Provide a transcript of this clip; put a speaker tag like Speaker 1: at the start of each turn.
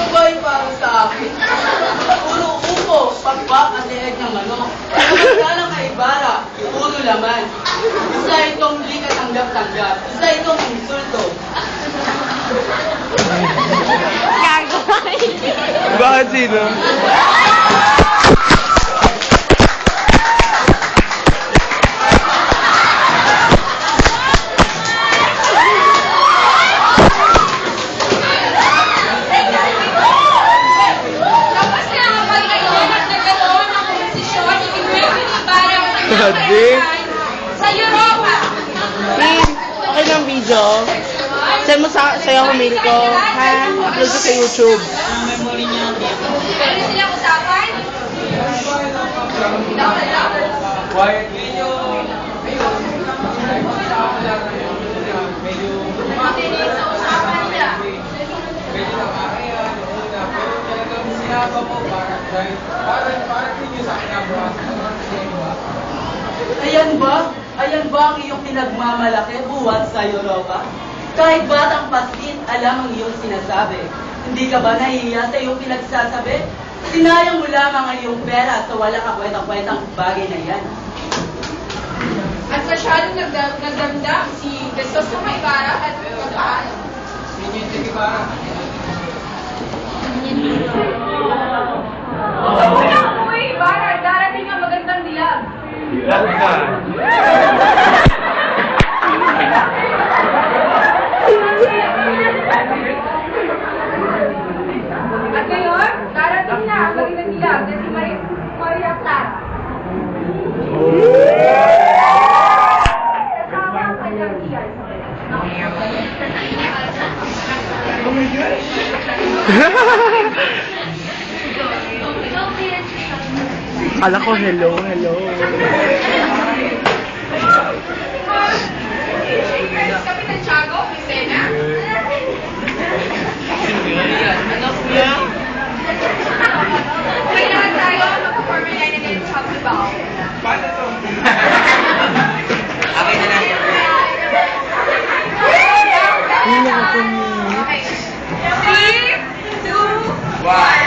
Speaker 1: Ito ba yung para sa akin? Puro upo, pakpak at leeg ng manok. Samantalang kay Ibarra, puro laman. Isa itong di katanggap-tanggap. Isa itong insulto.
Speaker 2: Bakit sino?
Speaker 3: Tapos na kapag ngayon at nagkaroon ng komposisyon, ibigay ni Ibarra ang kanyang
Speaker 2: Grabe.
Speaker 3: sa Europa.
Speaker 2: Tin, okay ng video. Send mo sa sa'yo ako mail ko. Ha? Upload ko sa YouTube.
Speaker 3: Meron silang usapan? Makinig sa usapan nila.
Speaker 1: Ayan ba? Ayan ba ang iyong pinagmamalaki buwan sa Europa? Kahit batang pasit, alam ang iyong sinasabi. Hindi ka ba nahihiya sa iyong pinagsasabi? Sinayang mo lamang ang iyong pera sa walang kakwetang-kwetang bagay na yan.
Speaker 3: At masyadong nagda- nagdamdam si Crisostomo Ibarra at papaano. Una ka po Ibarra, darating ang magandang dilag. At ngayon, darating na ang magandang dilag na si Maria, Clara. Ang kanyang iyan.
Speaker 2: Kala ko hello, hello. Hindi ako.
Speaker 3: Three, two, one.